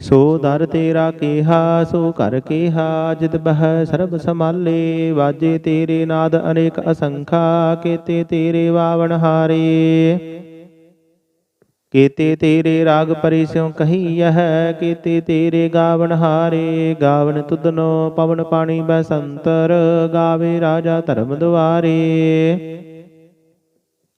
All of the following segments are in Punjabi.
ਸੋ ਦਰ ਤੇਰਾ ਕੇਹਾ, ਸੋ ਘਰ ਕੀਹਾ, ਜਿਤ ਬਹਿ ਸਰਬ ਸਮਾਲੇ ਵਾਜੇ ਤੇਰੇ ਨਾਦ ਅਨੇਕ ਅਸੰਖਾ, ਕੀਤੇ ਤੇਰੇ ਵਾਵਣ ਹਾਰੇ। ਕੀਤੇ ਤੇਰੇ ਰਾਗ ਪਰਿ ਕਹੀ ਕਹੀਐ ਕੀਤੇ ਤੇਰੇ ਗਾਵਣ ਹਾਰੇ। ਗਾਵਣ ਤੁਧਨੋ ਪਵਨ ਪਾਣੀ ਬਸੰਤਰ, ਗਾਵੇ ਰਾਜਾ ਧਰਮ ਦੁਆਰੇ।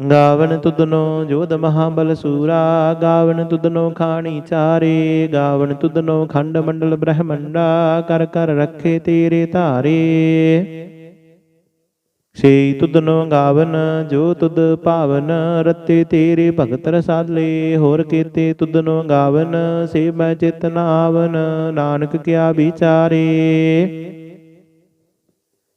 ਗਾਵਣ ਤੁਧਨੋ ਜੋਧ ਮਹਾਬਲ ਸੂਰਾ, ਗਾਵਨ ਤੁਧਨੋ ਖਾਣੀ ਚਾਰੇ, ਗਾਵਨ ਤੁਧਨੋ ਖੰਡ ਮੰਡਲ ਬ੍ਰਹਮੰਡਾ, ਕਰ ਕਰ ਰੱਖੇ ਤੇਰੇ ਧਾਰੇ। ਸੇ ਤੁਧਨੋ ਗਾਵਨ, ਜੋ ਤੁਧ ਭਾਵਨ, ਰਤੇ ਤੇਰੇ ਭਗਤ ਰਸਾਲੇ। ਹੋਰ ਕੀਤੇ ਤੁਧਨੋ ਗਾਵਨ ਸੇ ਮੈਂ ਚਿਤ ਨਾਵਨ, ਨਾਨਕ ਕਿਆ ਵਿਚਾਰੇ।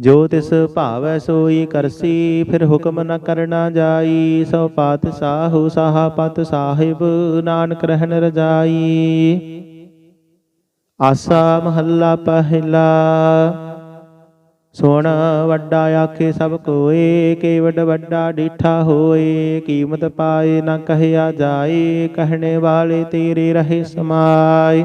ਜੋ ਤਿਸ ਭਾਵੈ ਸੋਈ ਕਰਸੀ, ਫਿਰ ਹੁਕਮ ਨ ਕਰਨਾ ਜਾਈ। ਸੋ ਪਾਤ ਸਾਹੂ, ਸਾਹਾ ਪਤ ਸਾਹਿਬ, ਨਾਨਕ ਰਹਿਣ ਰਜਾਈ। ਆਸਾ ਮਹੱਲਾ ਪਹਿਲਾ। ਸੁਣ ਵੱਡਾ ਆਖੇ ਸਭ ਕੋਏ ਕੇਵਡ ਵੱਡਾ ਡੀਠਾ ਹੋਏ। ਕੀਮਤ ਪਾਏ ਨਾ ਕਹਿਆ ਜਾਏ, ਕਹਿਣੇ ਵਾਲੇ ਤੇਰੇ ਰਹੇ ਸਮਾਏ।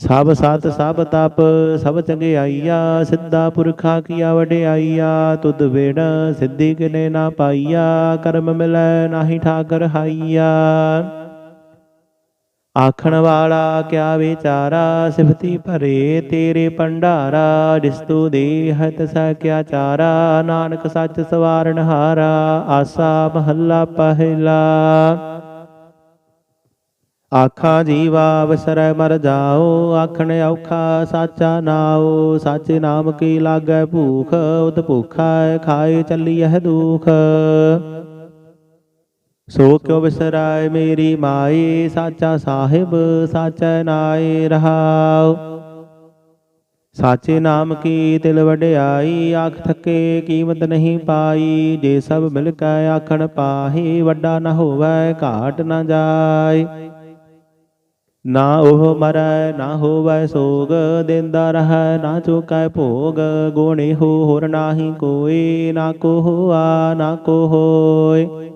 ਸਭ ਸਤ ਸਭ ਤਪ, ਸਭ ਚੰਗੇ ਆਈਆ, ਸਿੱਧਾ ਪੁਰਖਾ ਕੀਆ ਵਡਿਆਈਆ ਤੁਧ ਵੇੜ ਸਿੱਧੀ ਕਿਨੇ ਨਾ ਪਾਈਆ, ਕਰਮ ਮਿਲੈ ਨਾਹੀ ਠਾਕਰ ਹਾਈਆ। ਆਖਣ ਵਾਲਾ ਕਿਆ ਵਿਚਾਰਾ, ਸਿਫਤੀ ਭਰੇ ਤੇਰੇ ਭੰਡਾਰਾ, ਜਿਸ ਤੂ ਦੇਹਤ ਸਾ ਕਿਆ ਚਾਰਾ, ਨਾਨਕ ਸੱਚ ਸਵਾਰਨ ਹਾਰਾ, ਆਸਾ ਮਹੱਲਾ ਪਹਿਲਾ। ਆਖਾ ਜੀਵਾ ਵਸਰੈ ਮਰ ਜਾਓ, ਆਖਣ ਔਖਾ ਸਾਚਾ ਨਾਉ, ਸਾਚੇ ਨਾਮ ਕੀ ਲਾਗੈ ਭੂਖ, ਉਤ ਭੁਖਾ ਖਾਏ ਚੱਲੀਐ ਦੁਖ। ਸੋ ਕਿਉ ਵਿਸਰਾਏ ਮੇਰੀ ਮਾਈ, ਸਾਚਾ ਸਾਹਿਬ, ਸਾਚੈ ਨਾਏ ਰਹਾਉ। ਸਾਚੇ ਨਾਮ ਕੀ ਤਿਲ ਵਡਿਆਈ, ਆਖ ਥਕੇ ਕੀਮਤ ਨਹੀਂ ਪਾਈ, ਜੇ ਸਭ ਮਿਲ ਕੇ ਆਖਣ ਪਾਹੀ, ਵੱਡਾ ਨਾ ਹੋਵੇ ਘਾਟ ਨਾ ਜਾਏ ਨਾ ਉਹ ਮਰੈ, ਨਾ ਹੋਵੈ ਸੋਗ, ਦਿੰਦਾ ਰਹੈ, ਨਾ ਚੁਕੈ ਭੋਗ। ਗੁਣੇ ਹੋ ਹੋਰ ਨਾਹੀ ਕੋਈ, ਨਾ ਕੋ ਹੋਆ, ਨਾ ਕੋ ਹੋਏ।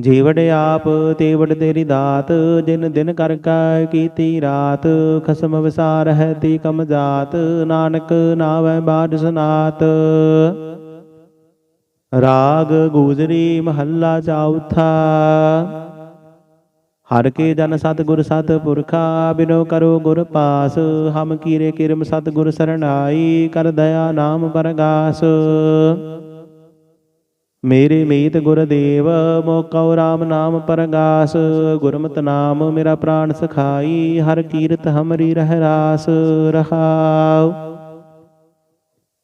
ਜੀਵੜ ਆਪ, ਤੇਵੜ ਤੇਰੀ ਦਾਤ, ਜਿਨ ਦਿਨ ਕਰ ਕੈ ਕੀਤੀ ਰਾਤ। ਖਸਮ ਵਿਸਾਰ ਹੈ ਤੀ ਕਮ ਜਾਤ, ਨਾਨਕ ਨਾਵੈ ਬਾਦ ਸਨਾਤ। ਰਾਗ ਗੂਜਰੀ ਮਹੱਲਾ ਚੌਥਾ। ਹਰ ਕੇ ਜਨ ਸਤ ਗੁਰ ਸਤ ਪੁਰਖਾ, ਬਿਨੋ ਕਰੋ ਗੁਰ ਪਾਸ, ਹਮ ਕੀਰੇ ਕਿਰਮ ਸਤ ਗੁਰ ਸਰਣਾਈ, ਕਰ ਦਇਆ ਨਾਮ ਪਰਗਾਸ। ਮੇਰੇ ਮੀਤ ਗੁਰਦੇਵ ਮੋਕਉ ਰਾਮ ਨਾਮ ਪਰਗਾਸ, ਗੁਰਮਤਿ ਨਾਮ ਮੇਰਾ ਪ੍ਰਾਨ ਸਖਾਈ, ਹਰ ਕੀਰਤ ਹਮਰੀ ਰਹਿ ਰਾਸ ਰਹਾਉ।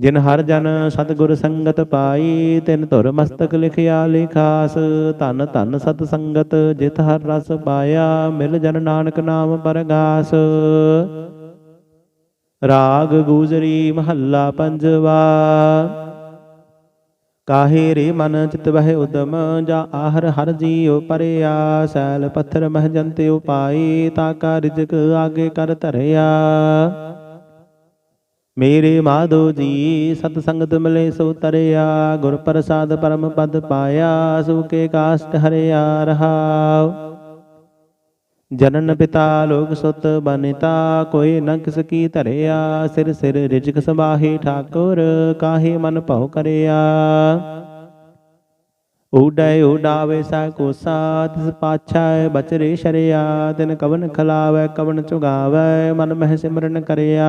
ਜਿਨ ਹਰ ਜਨ ਸਤਿਗੁਰ ਸੰਗਤ ਪਾਈ, ਤਿਨ ਧੁਰ ਮਸਤਕ ਲਿਖਿਆ ਲਿਖਾਸ, ਧਨ ਧਨ ਸਤ ਸੰਗਤ ਜਿਤ ਹਰ ਰਸ ਪਾਇਆ, ਮਿਲ ਜਨ ਨਾਨਕ ਨਾਮ ਪਰਗਾਸ। ਰਾਗ ਗੂਜਰੀ ਮਹੱਲਾ ਪੰਜਵਾ, ਕਾਹੇ ਰੇ ਮਨ ਚਿਤ ਬਹਿ ਉਦਮ, ਜਾ ਆਹਰ ਹਰ ਜੀਉ ਪਰਿਆ, ਸੈਲ ਪੱਥਰ ਮਹ ਜੰਤੇ ਉਪਾਈ ਤਾ ਕਾ ਰਿਜਕ ਆਗੇ ਕਰ ਧਰਿਆ। ਮੇਰੇ ਮਾਧੋ ਜੀ, ਸਤ ਸੰਗਤ ਮਿਲੇ ਸੋ ਤਰਿਆ, ਗੁਰ ਪ੍ਰਸਾਦ ਪਰਮ ਪਦ ਪਾਇਆ ਸੁਕੇ ਕਾਸ਼ਟ ਹਰਿਆ ਰਹਾਉ। ਜਨਨ ਪਿਤਾ ਲੋਕ ਸੁਤ ਬਨਿਤਾ, ਕੋਈ ਨ ਕਿਸ ਕੀ ਧਰਿਆ, ਸਿਰ ਸਿਰ ਰਿਜਕ ਸਬਾਹੀ ਠਾਕੁਰ, ਕਾਹੇ ਮਨ ਭਉ ਕਰਿਆ। ਉਡੈ ਉਡਾਵੇ ਸਾ ਕੋਸਾ, ਤਿਸ ਪਾਛੈ ਬਚਰੇ ਸ਼ਰਿਆ, ਤਿਨ ਕਵਨ ਖਲਾਵੈ, ਕਵਨ ਚੁਗਾਵੈ, ਮਨ ਮਹਿ ਸਿਮਰਨ ਕਰਿਆ।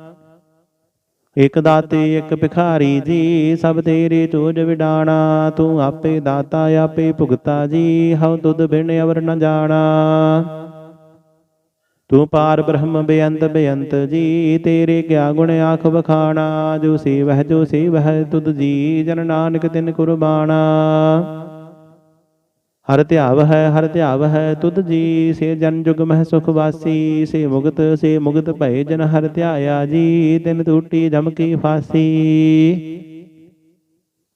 ਇਕ ਦਾਤੇ, ਇਕ ਭਿਖਾਰੀ ਜੀ, ਸਭ ਤੇਰੇ ਚੋਜ ਵਿਡਾਣਾ। ਤੂੰ ਆਪੇ ਦਾਤਾ, ਆਪੇ ਭੁਗਤਾ ਜੀ, ਹਉ ਤੁਧ ਬਿਨ ਅਵਰ ਨ ਜਾਣਾ। ਤੂੰ ਪਾਰ ਬ੍ਰਹਮ ਬੇਅੰਤ ਬੇਅੰਤ ਜੀ, ਤੇਰੇ ਕਿਆ ਗੁਣ ਆਖ ਬਖਾਣਾ ਜੋ ਸੇਵਹਿ ਜੋ ਸੇਵਹਿ, ਤੁਧ ਜੀ, ਜਨ ਨਾਨਕ ਤਿਨ ਕੁਰਬਾਨਾ ਹਰ ਧਿਆਵ ਹੈ, ਹਰ ਧਿਆਵ ਹੈ, ਤੁਧ ਜੀ ਸੇ ਜਨ ਜੁਗ ਮਹਿ ਸੁਖ ਵਾਸੀ, ਸੇ ਮੁਗਤ ਸੇ ਮੁਗਤ ਭਏ ਜਨ ਹਰ ਧਿਆਇਆ ਜੀ, ਤਿਨ ਟੂਟੀ ਜਮ ਫਾਸੀ।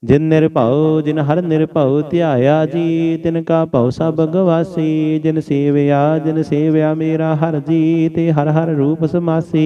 ਜਿਨ ਨਿਰਭਉ, ਜਿਨ ਹਰ ਨਿਰਭਉ ਧਿਆਇਆ ਜੀ, ਤਿਨ ਕਾ ਭਉ ਸਭ ਗਵਾਸੀ, ਜਿਨ ਸੇਵਿਆ ਜਿਨ ਸੇਵਿਆ ਮੇਰਾ ਹਰ ਜੀ, ਤੇ ਹਰ ਹਰ ਰੂਪ ਸਮਾਸੀ।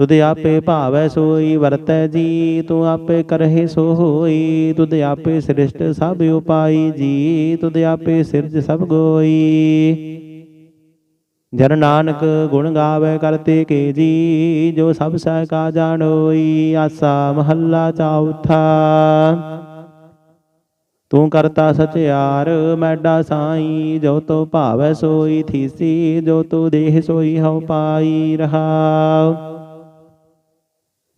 ਤੁਧ ਆਪੇ ਭਾਵੈ ਸੋਈ, ਵਰਤੈ ਜੀ, ਤੂੰ ਆਪੇ ਕਰਹਿ ਸੋ ਹੋਈ ਤੁਧ ਆਪੇ ਸ੍ਰਿਸ਼ਟ ਸਭ ਉਪਾਈ ਜੀ, ਤੁਧ ਆਪੇ ਸਿਰਜ ਸਭ ਗੋਈ। ਜਨ ਨਾਨਕ ਗੁਣ ਗਾਵੇ ਕਰਤੇ ਕੇ ਜੀ, ਜੋ ਸਭ ਸਹਿ ਕਾ ਜਾਣੋਈ ਆਸਾ ਮਹੱਲਾ ਚੌਥਾ ਤੂੰ ਕਰਤਾ ਸਚਿਆਰ ਮੈਡਾ ਸਾਈ, ਜੋ ਤੋ ਭਾਵੈ ਸੋਈ ਥੀਸੀ, ਜੋ ਤੂ ਦੇਹ ਸੋਈ ਹਉ ਪਾਈ ਰਹਾਉ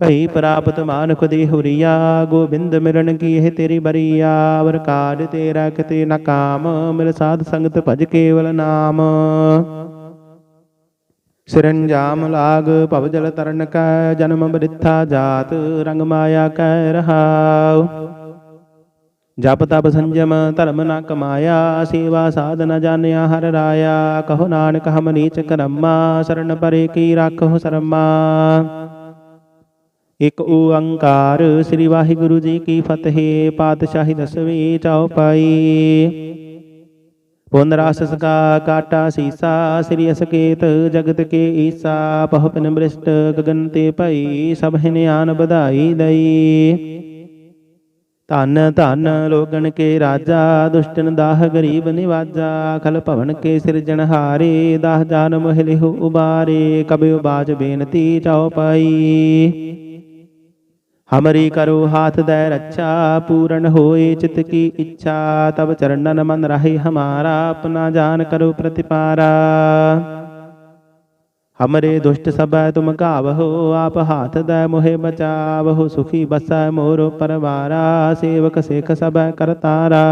ਭਈ ਪ੍ਰਾਪਤ ਮਾਨੁਖ ਦੀ ਹੁਰੀਆ, ਗੋਬਿੰਦ ਮਿਲਣ ਕੀ ਇਹ ਤੇਰੀ ਬਰੀਆ? ਵਰ ਕਾਜ ਤੇਰਾ ਕਿਤੇ ਨ ਕਾਮ, ਮਿਲ ਸਾਧ ਸੰਗਤ ਭਜ ਕੇਵਲ ਨਾਮ। ਸਿਰੰਜਾਮ ਲਾਗ ਭਵ ਜਲ ਤਰਨ ਕੈ, ਜਨਮ ਬ੍ਰਿਥਾ ਜਾਤ ਰੰਗ ਮਾਇਆ ਕੈ ਰਹਾਉ। ਜਪ ਤਪ ਸੰਜਮ ਧਰਮ ਨ ਕਮਾਇਆ, ਸੇਵਾ ਸਾਧ ਨ ਜਾਣਿਆ ਹਰ ਰਾਇਆ। ਕਹੋ ਨਾਨਕ ਹਮ ਨੀਚ ਕਰਮਾ ਸਰਣ ਪਰੇ ਕੀ ਰਾਖੋ ਸਰਮਾ। ਇਕ ਓੰਕਾਰ ਸ੍ਰੀ ਵਾਹਿਗੁਰੂ ਜੀ ਕੀ ਫਤਿਹ, ਪਾਤਸ਼ਾਹੀ ਦਸਵੀਂ ਚੌਪਾਈ ਪੁਨ ਰਾਸਸ ਕਾਟਾ ਸੀਸਾ, ਸ੍ਰੀ ਅਸਕੇਤ ਜਗਤ ਕੇ ਈਸਾ ਬਹੁ ਬ੍ਰਿਸ਼ਟ ਗਗਨ ਤੇ ਭਈ, ਸਭ ਨਿਆਨ ਵਧਾਈ ਦਈ। ਧਨ ਧਨ ਲੋਗਣ ਕੇ ਰਾਜਾ, ਦੁਸ਼ਟਨ ਦਾਹ ਗਰੀਬ ਨਿਵਾਜਾ, ਖਲ ਭਵਨ ਕੇ ਸਿਰਜਣਹਾਰੇ ਦਾਹ ਜਾਨ ਮਹਿਲਿਹੁ ਉਬਾਰੇ, ਕਬਿਉ ਬਾਜ ਬੇਨਤੀ ਚਉਪਾਈ ਹਮਰੀ ਕਰੋ ਹਾਥ ਦੈ ਰੱਛਾ ਪੂਰਨ ਹੋਏ ਚਿਤ ਕੀ ਇੱਛਾ ਤਬ ਚਰਨਨ ਮਨ ਰਹੇ ਹਮਾਰਾ ਆਪਣਾ ਜਾਨ ਕਰੋ ਪ੍ਰਤਿਪਾਰਾ ਹਮਰੇ ਦੁਸ਼ਟ ਸਭੈ ਤੁਮ ਘਾਵਹੋ ਆਪ ਹਾਥ ਦੈ ਮੋਹਿ ਬਚਾਵਹੋ ਸੁਖੀ ਬਸੈ ਮੋਰ ਪਰਵਾਰਾ ਸੇਵਕ ਸੇਖ ਸਭੈ ਕਰਤਾਰਾ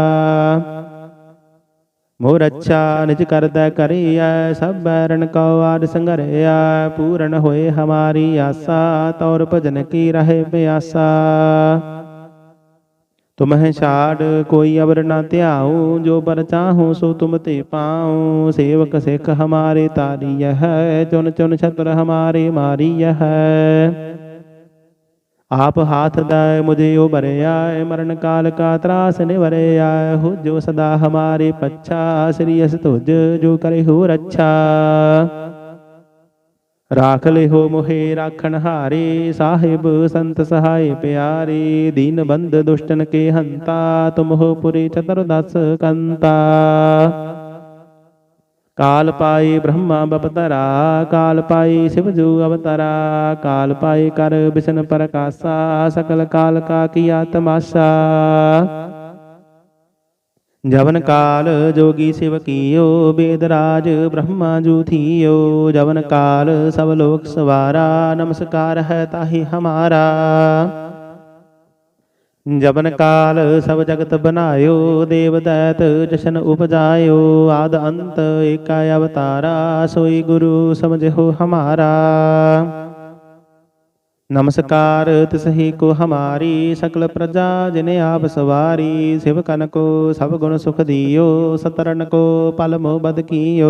ਮੋਰ ਅੱਛਾ ਨਿਜ ਕਰਦਾ ਕਰੀਐ, ਸਭ ਬੈਰਨ ਕਉ ਆਦ ਸੰਗਰਿਆ ਪੂਰਨ ਹੋਏ ਹਮਾਰੀ ਆਸਾ, ਤੌਰ ਭਜਨ ਕੀ ਰਹੇ ਪਿਆਸਾ। ਤੁਮਹਿ ਛਾੜ ਕੋਈ ਅਵਰ ਨਾ ਧਿਆਉ, ਜੋ ਬਰ ਚਾਹੂੰ ਸੋ ਤੁਮ ਤੇ ਪਾਉ। ਸੇਵਕ ਸਿੱਖ ਹਮਾਰੇ ਤਾਰੀਯ ਹੈ ਚੁਨ ਚੁਨ ਛਤਰ ਹਮਾਰੇ ਮਾਰੀਯ ਹੈ ਆਪ ਹਾਥ ਦਾ ਮੁਝੇ ਉਬਰਿਆ ਮਰਨ ਕਾਲ ਕਾ ਤਰਾਸ ਨਿਵਰਿਆ ਹੋ ਜੋ ਸਦਾ ਹਮਾਰੇ ਪੱਛਾ, ਸ੍ਰੀ ਅਸ ਤੁਜ ਜੋ ਕਰੇ ਹੋ ਰੱਛਾ। ਰਾਖ ਲਿਹੋ ਮੋਹਿ, ਰਾਖਣ ਹਾਰੇ, ਸਾਹਿਬ ਸੰਤ ਸਹਾਇ ਪਿਆਰੇ, ਦੀਨ ਬੰਦ ਦੁਸ਼ਟਨ ਕੇ ਹੰਤਾ, ਤੁਮ ਹੋ ਪੁਰੇ ਚਤੁਰ ਦਸ ਕੰਤਾ। ਕਾਲ ਪਾਏ ਬ੍ਰਹਮਾ ਬਪਤਰਾ ਕਾਲ ਪਾਏ ਸਿਵ ਜੂ ਅਵਤਰਾ ਕਾਲ ਪਾਏ ਕਰ ਬਿਸ਼ਨ ਪ੍ਰਕਾਸ਼ਾ ਸਕਲ ਕਾਲ ਕਾ ਕੀਆ ਤਮਾਸ਼ਾ ਜਵਨ ਕਾਲ ਜੋਗੀ ਸਿਵ ਕੀਓ ਬੇਦ ਰਾਜ ਬ੍ਰਹਮਾ ਜੂ ਥੀਓ ਜਵਨ ਕਾਲ ਸਭ ਲੋਕ ਸਵਾਰਾ ਨਮਸਕਾਰ ਹੈ ਤਾਹੀ ਹਮਾਰਾ ਜਬਨ ਕਾਲ ਸਭ ਜਗਤ ਬਨਾਇਓ ਦੇਵ ਦੈਤ ਜਸ਼ਨ ਉਪਜਾਇਓ, ਆਦ ਅੰਤ ਏਕਾ ਅਵਤਾਰਾ, ਸੋਈ ਗੁਰੂ ਸਮਝੋ ਹਮਾਰਾ। ਨਮਸਕਾਰ ਤਿਸਹੀ ਕੋ ਹਮਾਰੀ, ਸਕਲ ਪ੍ਰਜਾ ਜਿਨੇ ਆਪ ਸਵਾਰੀ, ਸਿਵ ਕਨ ਕੋ ਸਭ ਗੁਣ ਸੁਖ ਦਿਓ ਸਤਰਨ ਕੋ ਪਲ ਮੋ ਬਦ ਕੀਓ।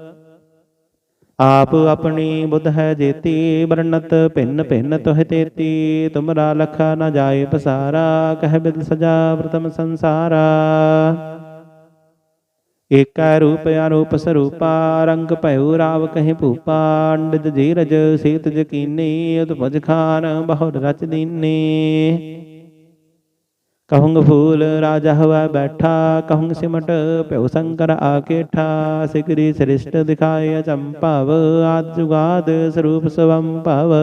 ਆਪ ਆਪਣੀ ਬੁੱਧ ਹੈ ਜੇਤੀ ਬਰਨਤ ਭਿੰਨ ਭਿੰਨ ਤੋਹਿ ਤੇਤੀ, ਤੁਮਰਾ ਲਖਾ ਨ ਜਾਏ ਪਸਾਰਾ, ਕਹਿ ਬਿਦ ਸਜਾ ਪ੍ਰਥਮ ਸੰਸਾਰਾ। ਏਕੈ ਰੂਪ ਅਨੂਪ ਸਰੂਪਾ, ਰੰਗ ਭਇਓ ਰਾਵ ਕਹੇ ਭੂਪਾ, ਅੰਡਜ ਜੀਰਜ ਸੀਤ ਜਕੀਨੀ ਉਤਪਜ ਖਾਨ, ਬਹੁਰ ਰਚ ਦੀਨੀ। ਕਹੂੰਗ ਫੂਲ ਰਾਜਾ ਹਵਾ ਬੈਠਾ ਕਹੂੰਗ ਸਿਮਟ ਭਇਓ ਸ਼ੰਕਰ ਆਕੇਠਾ ਸਿਕਰੀ ਸ੍ਰਿਸ਼ਟ ਦਿਖਾਏ ਅਚੰਭਵ ਆਦ ਜੁਗਾਦ ਸਰੂਪ ਸਵੰ ਭਵ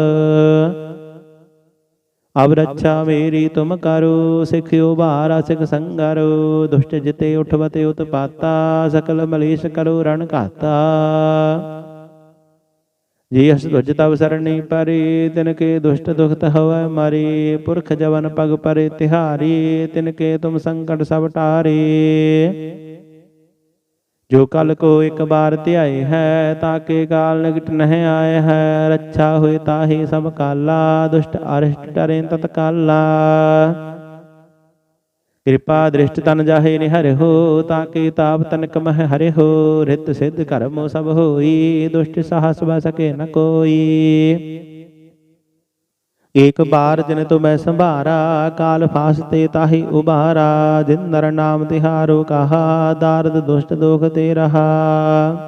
ਅਬ ਰੱਛਾ ਮੇਰੀ ਤੁਮ ਕਰੋ ਸਿਖਿਓ ਬਾਰਾ ਸਿਖ ਸੰਗਰੋ ਦੁਸ਼ਟ ਜਿਤੇ ਉਠਵਤੇ ਉਤਪਾਤਾ ਸਕਲ ਮਲੇਸ਼ ਕਰੋ ਰਣ ਘਾਤਾ ਜੀ ਹਸ ਤੁਜ ਤਵ ਸਰਣੀ ਪਰੇ, ਤਿਨ ਕੇ ਦੁਸ਼ਟ ਦੁਖਤ ਹਵੈ ਮਰੇ, ਪੁਰਖ ਜਵਨ ਪਗ ਪਰੇ ਤਿਹਾਰੀ, ਤਿਨ ਕੇ ਤੁਮ ਸੰਕਟ ਸਭ ਟਾਰੇ। ਜੋ ਕਲ ਕੋ ਇੱਕ ਬਾਰ ਧਿਆਏ ਹੈ ਤਾਕੇ ਕਾਲ ਨਿਕਟ ਨਹਿ ਆਏ ਹੈ, ਰੱਛਾ ਹੋਏ ਤਾਹੀ ਸਭ ਕਾਲਾ, ਦੁਸ਼ਟ ਅਰਿਸ਼ਟ ਟਰੇ ਤਤ ਕਾਲਾ ਕਿਰਪਾ ਦ੍ਰਿਸ਼ਟ ਤਨ ਜਾਹੇ ਨਿਹਰਿ ਹੋ ਤਾਕੇ ਤਾਪ ਤਨਕ ਮਹਿ ਹਰਿ ਰਿਤ ਸਿਧ ਕਰਮੋ ਸਭ ਹੋਈ, ਦੁਸ਼ਟ ਸਾਹਸ ਬਾ ਸਕੇ ਨ ਕੋਈ। ਏਕ ਬਾਰ ਜਿਨ ਤੋ ਮੈਂ ਸੰਭਾਰਾ, ਕਾਲ ਫਾਸਤੇ ਤਾਹੀ ਉਬਾਰਾ ਜਿਨ ਨਰ ਨਾਮ ਤਿਹਾਰੋ ਕਹਾ, ਦਾਰਦ ਦੁਸ਼ਟ ਦੋਖ ਤੇ ਰਹਾ।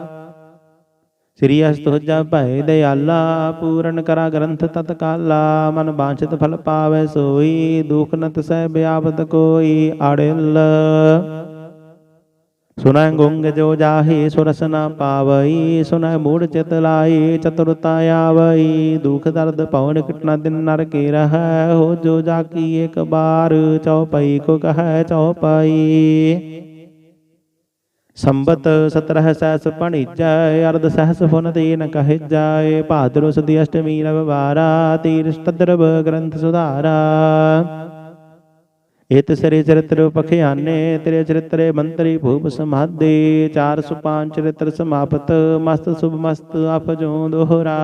ਸ੍ਰੀ ਅਸਤੁਜਾ ਭੈ ਦਇਆਲਾ ਪੂਰਨ ਕਰਾ ਗ੍ਰੰਥ ਤਤ ਮਨ ਬਾਂਛਿਤ ਫਲ ਪਾਵੈ ਸੋਈ, ਦੁਖ ਨ ਤਸੈ ਬਿਆਪਤ ਕੋਈ ਅੜਿਲ। ਸੁਨੈ ਗੁੰਗ ਜੋ ਜਾਹੇ, ਸੁਰਸ ਨ ਪਾਵਈ ਸੁਨੈ ਮੂੜ ਚਿਤ ਲਾਈ, ਚਤੁਰਤਾ ਆਵਈ, ਦੁਖ ਦਰਦ ਪਵਨ ਕਿਟਨਾ ਦਿਨ ਨਰ ਕੇ ਰਹੈ, ਹੋ ਜੋ ਜਾਕੀ ਇੱਕ ਬਾਰ ਚਉਪਈ ਕੋ ਕਹੈ ਚਉਪਈ ਸੰਬਤ ਸਤਰਹ ਸਹਿਸ ਪਣੀਜੈ ਅਰਧ ਸਹਿਸ ਫੁਨ ਤੀਨ ਕਹਿ ਜਾਏ ਭਾਦਰੋ ਸਦੀ ਅਸ਼ਟਮੀ ਰਵ ਤੀਰ ਸਤਦਰਵ ਗ੍ਰੰਥ ਸੁਧਾਰਾ। ਇਤ ਸ੍ਰੀ ਚਰਿਤ੍ਰ ਪਖਿਆਨੇ, ਤੇਰੇ ਚਰਿਤਰੇ ਮੰਤਰੀ ਭੂਪ ਸਮਾਦੇ 405 ਚਰਿਤ੍ਰ ਸਮਾਪਤ, ਮਸਤ ਸੁਭ ਮਸਤ ਆਪ ਜੋ ਦੋਹਰਾ।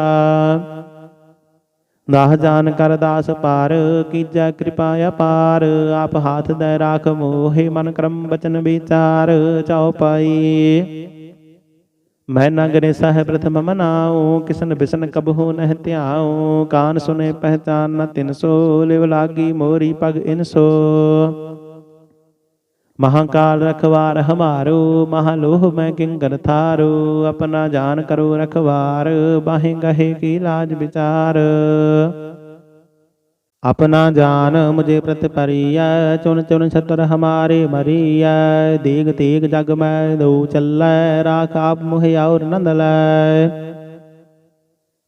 ਦਾਹ ਜਾਨ ਕਰ ਦਾਸ ਪਾਰ, ਕੀਜੈ ਕਿਰਪਾ ਅਪਾਰ ਆਪ ਹਾਥ ਦੇ ਰਾਖ ਮੋਹਿ ਮਨ ਕਰਮ ਬਚਨ ਵਿਚਾਰ ਚਉਪਾਈ ਮੈਂ ਨਗਰੇ ਸਹਿ ਪ੍ਰਥਮ ਮਨਾਉ, ਕਿਸਨ ਬਿਸਨ ਕਬਹੂ ਨਹਿ ਧਿਆਉ, ਕਾਨ ਸੁਨੇ ਪਹਿਚਾਨ ਨ ਤਿਨ ਸੋ, ਲਿਵ ਲਾਗੀ ਮੋਰੀ ਪਗ ਇਨ ਸੋ। ਮਹਾਕਾਲ ਰਖਵਾਰ ਹਮਾਰੋ, ਮਹਾਲੋਹ ਮੈਂ ਕਿੰਗਰ ਥਾਰੋ, ਆਪਣਾ ਜਾਨ ਕਰੋ ਰਖਵਾਰ, ਬਾਹੇ ਗਹੇ ਕੀ ਲਾਜ ਵਿਚਾਰ। ਆਪਣਾ ਜਾਨ ਮੁਝੇ ਪ੍ਰਤਿਪਰੀਐ ਚੁਨ ਚੁਨ ਛਤਰ ਹਮਾਰੇ ਮਰੀਐ, ਦੇਗ ਤੇਗ ਜਗ ਮੈਂ ਦਉ ਚੱਲੈ, ਰਾਖ ਆਪ ਮੁਹਿ ਔਰ ਨੰਦ ਲੈ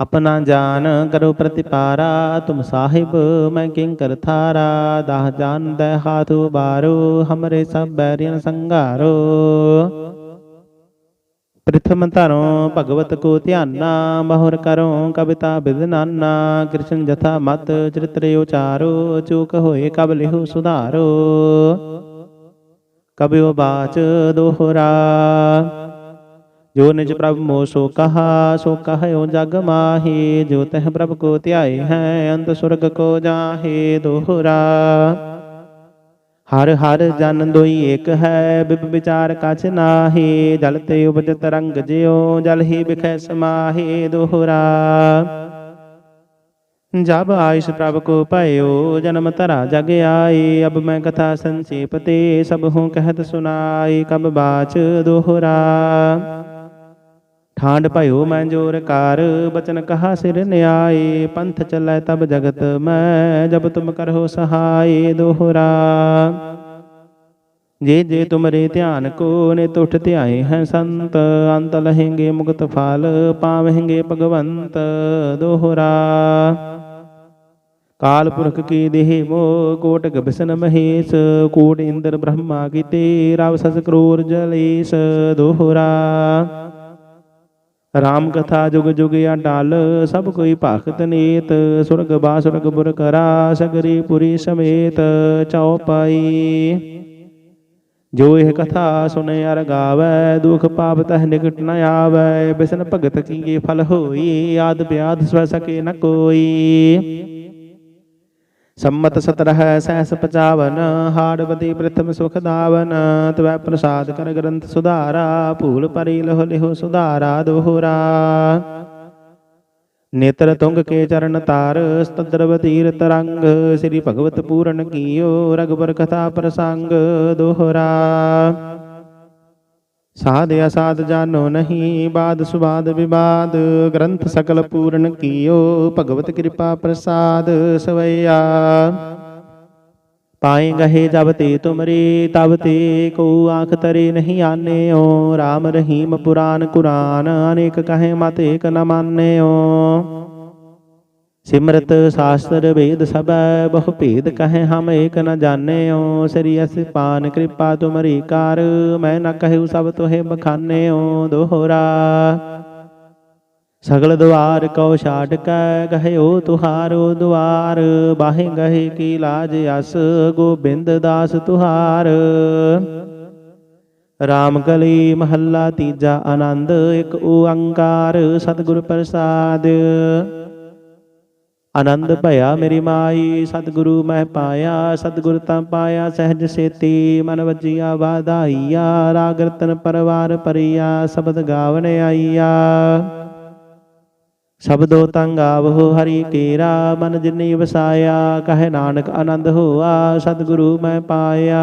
ਆਪਣਾ ਜਾਨ ਕਰੋ ਪ੍ਰਤਿਪਾਰਾ, ਤੁਮ ਸਾਹਿਬ ਮੈਂ ਕਿੰ ਕਰ ਥਾਰਾ, ਦਾਹ ਜਾਨ ਦੇ ਹਾਥ ਬਾਰੋ ਹਮਰੇ ਸਭ ਬੈਰੀਨ ਸੰਘਾਰੋ। ਪ੍ਰਥਮ ਧਰੋਂ ਭਗਵਤ ਕੋ ਧਿਆਨਾ, ਮਹੁਰ ਕਰੋ ਕਵਿਤਾ ਬਿਦਨਾਨਾ ਕ੍ਰਿਸ਼ਨ ਜਥਾ ਮਤ ਚਰਿਤ੍ਰ ਉਚਾਰੋ, ਚੂਕ ਹੋਏ ਕਬ ਲਿਹੁ ਸੁਧਾਰੋ। ਕਬਿਓ ਬਾਚ ਦੋਹਰਾ। ਜੋ ਨਿਜ ਪ੍ਰਭ ਮੋ ਸੋ ਕਹਾ ਸੋ ਕਹਿਓ ਜਗ ਮਾਹੀ ਜੋ ਤਹ ਪ੍ਰਭ ਕੋ ਧਿਆਏ ਹੈ ਅੰਤ ਸੁਰਗ ਕੋ ਜਾਹੇ ਦੋਹਰਾ ਹਰ ਹਰ ਜਨ ਦੋਈ ਏਕ ਹੈ ਬਿਬ ਵਿਚਾਰ ਕਛ ਨਾਹੀ ਜਲ ਤੇ ਉਪਜਤ ਰੰਗ ਜਿਉ ਜਲ ਹੀ ਬਿਖੈ ਸਮਾਹੀ ਦੋਹਰਾ ਜਬ ਆਇਸ ਪ੍ਰਭ ਕੋ ਭਇਓ ਜਨਮ ਧਰਾ ਜਗ ਆਏ ਅਬ ਮੈਂ ਕਥਾ ਸੰਚੇਪ ਤੇ ਸਭ ਹੂੰ ਕਹਿਤ ਸੁਨਾਈ ਕਬ ਬਾਚ ਦੋਹਰਾ ਠਾਂਡ ਭਇਓ ਮੈਂ ਜੋਰ ਕਾਰ, ਬਚਨ ਕਹਾ ਸਿਰ ਨਿਆਏ, ਪੰਥ ਚੱਲੈ ਤਬ ਜਗਤ ਮੈਂ, ਜਬ ਤੁਮ ਕਰਹੁ ਸਹਾਈ ਦੋਹਰਾ। ਜੇ ਜੇ ਤੁਮਰੇ ਧਿਆਨ ਕੋ ਨੇ ਤੁਠ ਧਿਆਏ ਹੈ ਸੰਤ, ਅੰਤ ਲਹਿੰਗੇ ਮੁਕਤ ਫਲ, ਪਾਵਹਿੰਗੇ ਭਗਵੰਤ ਦੋਹਰਾ। ਕਾਲ ਪੁਰਖ ਕੀ ਦੇਹ ਮੋ ਕੋਟ ਬਿਸਨ ਮਹੇਸ਼, ਕੋਟ ਇੰਦਰ ਬ੍ਰਹਮਾ ਕੀਤੇ, ਰਵ ਸਸ ਕਰੋਰ ਜਲੇਸ਼ ਦੋਹਰਾ। ਰਾਮ ਕਥਾ ਜੁਗ ਜੁਗ ਅਟਲ ਸਭ ਕੋਈ ਭਗਤ ਨੀਤ, ਸੁਰਗ ਬਾਸੁਰਗ ਬੁਰ ਕਰਾ ਸਗਰੀ ਪੁਰੀ ਸਮੇਤ ਚਉਪਾਈ ਜੋ ਇਹ ਕਥਾ ਸੁਨੇ ਅਰ ਗਾਵੈ, ਦੁਖ ਪਾਪ ਤਹ ਨਿਕਟ ਨ ਆਵੈ, ਬਿਸਨ ਭਗਤ ਕੀ ਫਲ ਹੋਈ, ਆਦ ਬਿਆਦ ਸਵ ਸਕੇ ਨ ਕੋਈ। ਸੰਮਤ 17 ਸੈਸ 55 ਹਾੜਵਤੀ ਪ੍ਰਥਮ ਸੁਖ ਦਾਵਨ, ਤਵੈ ਪ੍ਰਸਾਦ ਕਰ ਗ੍ਰੰਥ ਸੁਧਾਰਾ, ਭੂਲ ਪਰੀ ਲਹੁ ਲਿਹੁ ਸੁਧਾਰਾ, ਦੋਹਰਾ। ਨੇਤਰ ਤੁੰਗ ਕੇ ਚਰਨ ਤਾਰ, ਸਤਦਰਵ ਤੀਰ ਤਰੰਗ ਸ੍ਰੀ ਭਗਵਤ ਪੂਰਨ ਕੀਓ ਰਗਬਰ ਕਥਾ ਪ੍ਰਸੰਗ, ਦੋਹਰਾ। ਸਾਧ ਅਸਾਧ ਜਾਨੋ ਨਹੀਂ, ਬਾਦ ਸੁਬਾਦ ਵਿਵਾਦ, ਗ੍ਰੰਥ ਸਕਲ ਪੂਰਨ ਕੀਓ, ਭਗਵਤ ਕਿਰਪਾ ਪ੍ਰਸਾਦ ਸਵਈਆ। ਪਾਏ ਗਏ ਜਬ ਤੇ ਤੁਮਰੇ, ਤਬ ਤੇ ਕੋ ਆਖ ਤਰੇ ਨਹੀਂ ਆਨੇਓ। RAM ਰਹੀਮ ਪੁਰਾਨ ਕੁਰਾਨ, ਅਨੇਕ ਕਹੇ ਮਤ ਏਕ ਨ ਮਾਨੇਓ। ਸਿਮਰਤ ਸ਼ਾਸਤਰ ਵੇਦ ਸਭੈ, ਬਹੁ ਭੇਦ ਕਹੇ ਹਮ ਏਕ ਨ ਜਾਣਿਓ। ਸ੍ਰੀ ਅਸ ਪਾਨ ਕਿਰਪਾ ਤੁਮਰੀ ਕਾਰ ਮੈਂ ਨ ਕਹਿਉ ਸਭ ਤੋਹਿ ਬਖਾਨਿਓ। ਦੋਹਰਾ। ਸਗਲ ਦੁਆਰ ਕਉ ਛਾੜ ਕੈ, ਗਹਿਓ ਤੁਹਾਰੋ ਦੁਆਰ। ਬਾਹੇ ਗਹਿ ਕੀ ਲਾਜ ਅਸ, ਗੋਬਿੰਦ ਦਾਸ ਤੁਹਾਰ। ਰਾਮ ਕਲੀ ਮਹੱਲਾ ਤੀਜਾ ਆਨੰਦ, ਇੱਕ ਓੰਕਾਰ ਸਤਿਗੁਰ ਪ੍ਰਸਾਦ। ਆਨੰਦ ਭਇਆ ਮੇਰੀ ਮਾਈ, ਸਤਿਗੁਰੂ ਮੈਂ ਪਾਇਆ, ਸਤਿਗੁਰ ਤਾਂ ਪਾਇਆ, ਸਹਿਜ ਸੇਤੀ ਮਨ ਵਜੀਆ ਵਾਧਾਈਆ ਰਾਗ ਰਤਨ ਪਰਵਾਰ ਪਰਿਆ ਸ਼ਬਦ ਗਾਵਨ ਆਈਆ। ਸ਼ਬਦੋ ਤੰਗ ਆਵਹੁ ਹਰੀ ਕੇਰਾ, ਮਨ ਜਿਨੀ ਵਸਾਇਆ, ਕਹੇ ਨਾਨਕ ਆਨੰਦ ਹੋਆ, ਸਤਿਗੁਰੂ ਮੈਂ ਪਾਇਆ।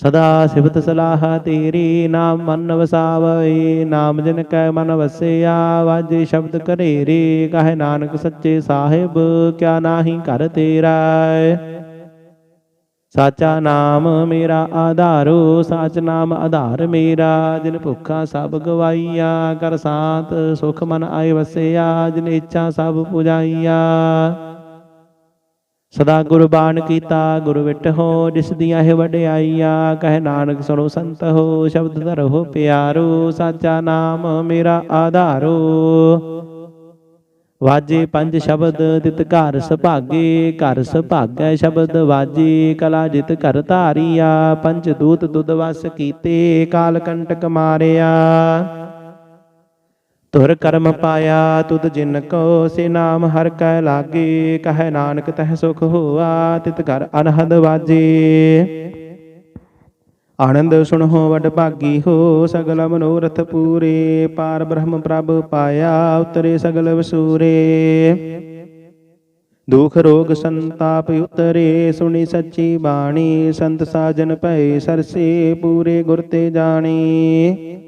ਸਦਾ ਸਿਵਤ ਸਲਾਹ ਤੇਰੀ ਨਾਮ ਮਨ ਵਸਾਵੇ ਨਾਮ ਜਿਨ ਕੈ ਮਨ ਵਸਿਆ ਵਾਜੇ ਸ਼ਬਦ ਕਰੇਰੇ ਕਹੇ ਨਾਨਕ ਸੱਚੇ ਸਾਹਿਬ ਕਿਆ ਨਾਹੀ ਕਰ ਤੇਰਾ ਸਾਚਾ ਨਾਮ ਮੇਰਾ ਆਧਾਰੋ ਸਾਚ ਨਾਮ ਆਧਾਰ ਮੇਰਾ ਜਿਨ ਭੁੱਖਾ ਸਭ ਗਵਾਈਆ ਕਰ ਸਾਤ ਸੁਖ ਮਨ ਆਏ ਵਸਿਆ ਜਿਨ ਇੱਛਾ ਸਭ ਪੁਜਾਈਆ ਸਦਾ ਗੁਰਬਾਣ ਕੀਤਾ, ਗੁਰ ਵਿਟਹੁ ਜਿਸ ਦੀਆਂ ਹੈ ਵਡਿਆਈਆ, ਕਹੇ ਨਾਨਕ ਸੁਣੋ ਸੰਤ ਹੋ, ਸ਼ਬਦ ਧਰੋ ਪਿਆਰੋ, ਸਾਚਾ ਨਾਮ ਮੇਰਾ ਆਧਾਰੋ। ਵਾਜੇ ਪੰਜ ਸ਼ਬਦ ਤਿਤ ਘਰ ਸੁਭਾਗੇ, ਘਰ ਸੁਭਾਗੈ ਸ਼ਬਦ ਵਾਜੇ, ਕਲਾ ਜਿਤ ਘਰ ਧਾਰੀਆ, ਪੰਜ ਦੂਤ ਦੁਦ ਵਸ ਕੀਤੇ, ਕਾਲ ਕੰਟਕ ਮਾਰਿਆ। ਤੁਰ ਕਰਮ ਪਾਇਆ, ਤੁਧ ਜਿਨ ਕੋ ਸੇ ਨਾਮ ਹਰ ਕੈ ਲਾਗੇ, ਕਹੈ ਨਾਨਕ ਤਹਿ ਸੁਖ ਹੋਆ, ਤਿਤ ਘਰ ਅਨਹਦ ਵਾਜੇ। ਆਨੰਦ ਸੁਣੋ ਵਡ ਭਾਗੀ ਹੋ, ਸਗਲ ਮਨੋਰਥ ਪੂਰੇ, ਪਾਰ ਬ੍ਰਹਮ ਪ੍ਰਭ ਪਾਇਆ, ਉਤਰੇ ਸਗਲ ਵਸੂਰੇ। ਦੁਖ ਰੋਗ ਸੰਤਾਪ ਉਤਰੇ, ਸੁਣੀ ਸੱਚੀ ਬਾਣੀ, ਸੰਤ ਸਾਜਨ ਭਏ ਸਰਸੇ, ਪੂਰੇ ਗੁਰ ਤੇ ਜਾਣੀ।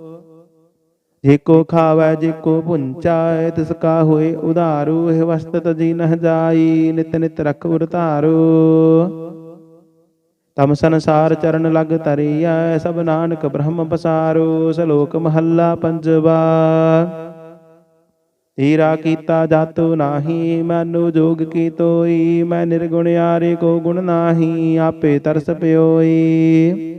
ਜੇ ਕੋ ਖਾਵੈ ਜੇ ਕੋ ਪੁੰਚਾਇ, ਤਿਸ ਕਾ ਹੋਏ ਉਧਾਰੂ, ਇਹ ਵਸਤ ਤਜੀ ਨਹ ਜਾਈ, ਨਿਤ ਨਿਤ ਰਖ ਉਰ ਤਮ ਸੰਸਾਰ ਚਰਨ ਲਗ ਤਰੀਐ ਸਭ ਨਾਨਕ ਬ੍ਰਹਮ ਪਸਾਰੂ, ਸ਼ਲੋਕ ਮਹੱਲਾ ਪੰਜਵਾ। ਹੀਰਾ ਕੀਤਾ ਜਾਤੋ ਨਾਹੀ, ਮਨੁ ਜੋਗ ਕੀ ਤੋਈ, ਮੈਂ ਨਿਰਗੁਣ ਆਰੇ ਕੋ ਗੁਣ ਨਾਹੀ, ਆਪੇ ਤਰਸ ਪਿਓਈ।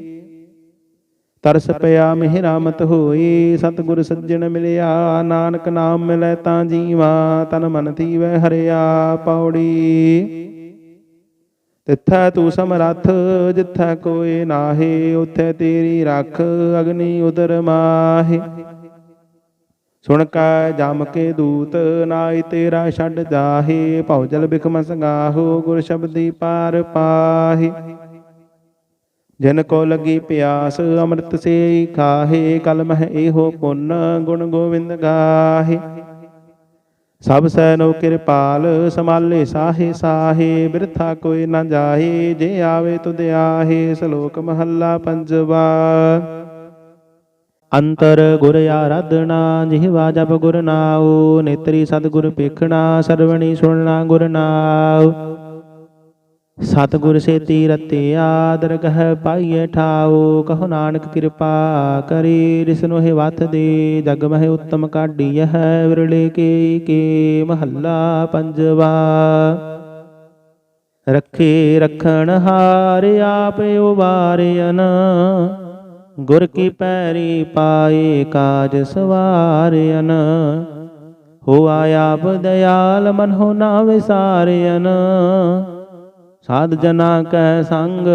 ਤਰਸ ਪਿਆ ਮਿਹ ਰਾਮਤ ਹੋਈ, ਸਤਿਗੁਰ ਸੱਜਣ ਮਿਲਿਆ, ਨਾਨਕ ਨਾਮ ਮਿਲੈ ਤਾਂ ਜੀਵਾ, ਤਨ ਮਨ ਥੀਵੈ ਹਰਿਆ ਪੌੜੀ। ਤਿੱਥੈ ਤੂੰ ਸਮਰੱਥ, ਜਿੱਥੈ ਕੋਏ ਨਾਹੀ, ਉਥੈ ਤੇਰੀ ਰੱਖ, ਅਗਨੀ ਉਦਰ ਮਾਹੇ। ਸੁਣ ਕੈ ਜਮ ਕੇ ਦੂਤ ਨਾਈ ਤੇਰਾ ਛੱਡ ਜਾਹੇ, ਭਉ ਜਲ ਬਿਖਮ ਸੰਗਾਹੋ ਗੁਰ ਸ਼ਬਦੀ ਪਾਰ ਪਾਹੇ। ਜਿਨ ਕੋ ਲਗੀ ਪਿਆਸ, ਅੰਮ੍ਰਿਤ ਸੇ ਖਾਹੇ, ਕਲ ਮਹਿ ਇਹੋ ਪੁੰਨ ਗੁਣ ਗੋਵਿੰਦ ਗਾਹੇ। ਸਭ ਸੈਨੋ ਕਿਰਪਾਲ, ਸਮਾਲੇ ਸਾਹੇ ਸਾਹੇ, ਬਿਰਥਾ ਕੋਈ ਨਾ ਜਾਹੇ, ਜੇ ਆਵੇ ਤੁਧ ਆਹੇ, ਸ਼ਲੋਕ ਮਹੱਲਾ ਪੰਜਵਾ। ਅੰਤਰ ਗੁਰ ਆਰਾਧਨਾ, ਜਿਹਵਾ ਜਪ ਗੁਰ ਨਾਉ, ਨੇਤਰੀ ਸਤਿਗੁਰ ਪੇਖਣਾ ਸਰਵਣੀ ਸੁਣਨਾ ਗੁਰ ਨਾਉ। ਸਤਿਗੁਰ ਸੇਤੀ ਆਦਰ ਕਹ ਪਾਈਏ ਠਾਓ, ਕਹੋ ਨਾਨਕ ਕਿਰਪਾ ਕਰੀ ਰਿਸਨੋ ਹੈ ਵਤ ਦੇ, ਜਗ ਮਹਿ ਉਤਮ ਕਾਢੀਐ ਵਿਰਲੇ ਕੇ ਕੇ, ਮਹੱਲਾ ਪੰਜਵਾ। ਰੱਖੇ ਰਖਣ ਹਾਰ ਆਪ ਉਵਾਰਿਅਨ ਗੁਰ ਕੀ ਪੈਰੀ ਪਾਏ ਕਾਜ ਸਵਾਰਿਅਨ ਹੋ ਆਪ ਦਇਆਲ ਮਨ ਹੋ ਨਾ ਵਿਸਾਰਿਅਨ ਸਾਧ ਜਨਾ ਕੈ ਸੰਗ,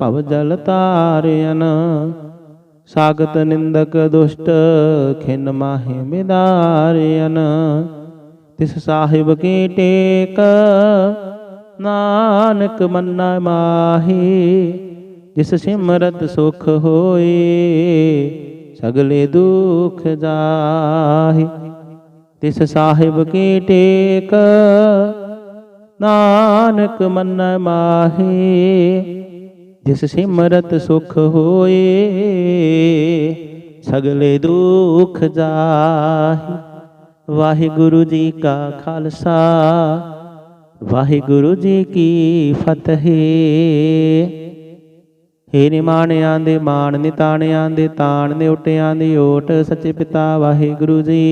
ਭਵ ਜਲ ਤਾਰਿਅਨ ਸਾਗਤ ਨਿੰਦਕ ਦੁਸ਼ਟ, ਖਿਨ ਮਾਹੇ ਮਿਦਾਰਿਅਨ ਤਿਸ ਸਾਹਿਬ ਕੀ ਟੇਕ, ਨਾਨਕ ਮੰਨਾ ਮਾਹੀ। ਜਿਸ ਸਿਮਰਤ ਸੁਖ ਹੋਏ, ਸਗਲੇ ਦੁਖ ਜਾਹੇ। ਤਿਸ ਸਾਹਿਬ ਕੀ ਟੇਕ ਨਾਨਕ ਮਨ ਮਾਹੀ, ਜਿਸ ਸਿਮਰਤ ਸੁਖ ਹੋਏ, ਸਗਲੇ ਦੁਖ ਜਾਹੀ। ਵਾਹਿਗੁਰੂ ਜੀ ਕਾ ਖਾਲਸਾ, ਵਾਹਿਗੁਰੂ ਜੀ ਕੀ ਫਤਿਹ। ਹੇ ਨਿਮਾਣਿਆਂ ਦੇ ਮਾਣ ਨਿਤਾਣਿਆਂ ਦੇ ਤਾਣ ਨੇ ਉਟਿਆਂ ਦੀ ਓਟ, ਸੱਚੇ ਪਿਤਾ ਵਾਹਿਗੁਰੂ ਜੀ।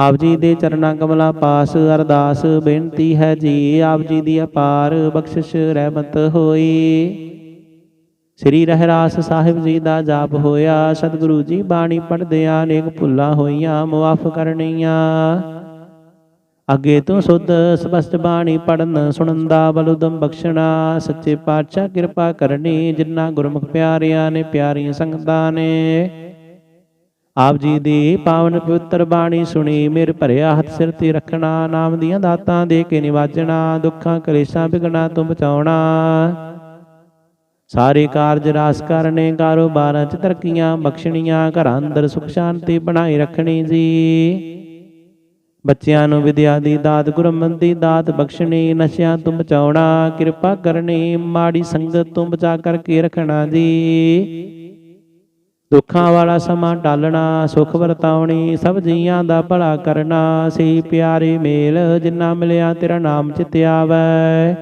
ਆਪ ਜੀ ਦੇ ਚਰਨਾਂ ਕਮਲਾਂ ਪਾਸ, ਅਰਦਾਸ ਬੇਨਤੀ ਹੈ ਜੀ, ਆਪ ਜੀ ਦੀ ਅਪਾਰ ਬਖਸ਼ਿਸ਼ ਰਹਿਮਤ ਹੋਈ। ਸ੍ਰੀ ਰਹਿਰਾਸ ਸਾਹਿਬ ਜੀ ਦਾ ਜਾਪ ਹੋਇਆ, ਸਤਿਗੁਰੂ ਜੀ ਬਾਣੀ ਪੜ੍ਹਦਿਆਂ ਅਨੇਕ ਭੁੱਲਾਂ ਹੋਈਆਂ, ਮੁਆਫ ਕਰਨੀਆਂ। ਅੱਗੇ ਤੋਂ ਸੁਧ ਸਪਸ਼ਟ ਬਾਣੀ ਪੜਨ ਸੁਣਨ ਦਾ ਬਲੁਦਮ ਬਖਸ਼ਣਾ, ਸੱਚੇ ਪਾਤਸ਼ਾਹ ਕਿਰਪਾ ਕਰਨੀ, ਜਿਨ੍ਹਾਂ ਗੁਰਮੁਖ ਪਿਆਰਿਆਂ ਨੇ, ਪਿਆਰੀਆਂ ਸੰਗਤਾਂ ਨੇ। ਆਪ ਜੀ ਦੀ ਪਾਵਨ ਪਵਿੱਤਰ ਬਾਣੀ ਸੁਣੀ ਮੇਰ ਭਰਿਆ, ਹੱਥ ਸਿਰ ਤੇ ਰੱਖਣਾ, ਨਾਮ ਦੀਆਂ ਦਾਤਾਂ ਦੇ ਕੇ ਨਿਵਾਜਣਾ, ਦੁੱਖਾਂ, ਕਲੇਸ਼ਾਂ ਵਿਗਣਾ ਤੋਂ ਬਚਾਉਣਾ। ਸਾਰੇ ਕਾਰਜ ਰਾਸ ਕਰਨੇ, ਕਾਰੋਬਾਰਾਂ ਚ ਤਰੱਕੀਆਂ ਬਖਸ਼ਣੀਆਂ, ਘਰਾਂ ਅੰਦਰ ਸੁਖ ਸ਼ਾਂਤੀ ਬਣਾਈ ਰੱਖਣੀ ਜੀ। ਬੱਚਿਆਂ ਨੂੰ ਵਿਦਿਆ ਦੀ ਦਾਤ ਗੁਰਮਨ ਦੀ ਦਾਤ ਬਖਸ਼ਣੀ, ਨਸ਼ਿਆਂ ਤੋਂ ਬਚਾਉਣਾ, ਕਿਰਪਾ ਕਰਨੀ, ਮਾੜੀ ਸੰਗਤ ਤੋਂ ਬਚਾ ਕਰਕੇ ਰੱਖਣਾ ਜੀ। ਦੁੱਖਾਂ ਵਾਲਾ ਸਮਾਂ ਟਾਲਣਾ ਸੁਖ ਵਰਤਾਉਣੀ, ਸਭ ਜੀਆਂ ਦਾ ਭਲਾ ਕਰਨਾ, ਸੇ ਪਿਆਰੇ ਮੇਲ ਜਿੰਨਾ ਮਿਲਿਆ ਤੇਰਾ ਨਾਮ ਚਿਤ ਆਵੈ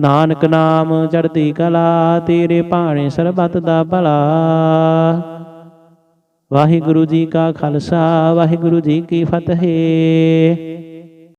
ਨਾਨਕ ਨਾਮ ਚੜ੍ਹਦੀ ਕਲਾ, ਤੇਰੇ ਭਾਣੇ ਸਰਬੱਤ ਦਾ ਭਲਾ। ਵਾਹਿਗੁਰੂ ਜੀ ਕਾ ਖਾਲਸਾ, ਵਾਹਿਗੁਰੂ ਜੀ ਕੀ ਫਤਿਹ।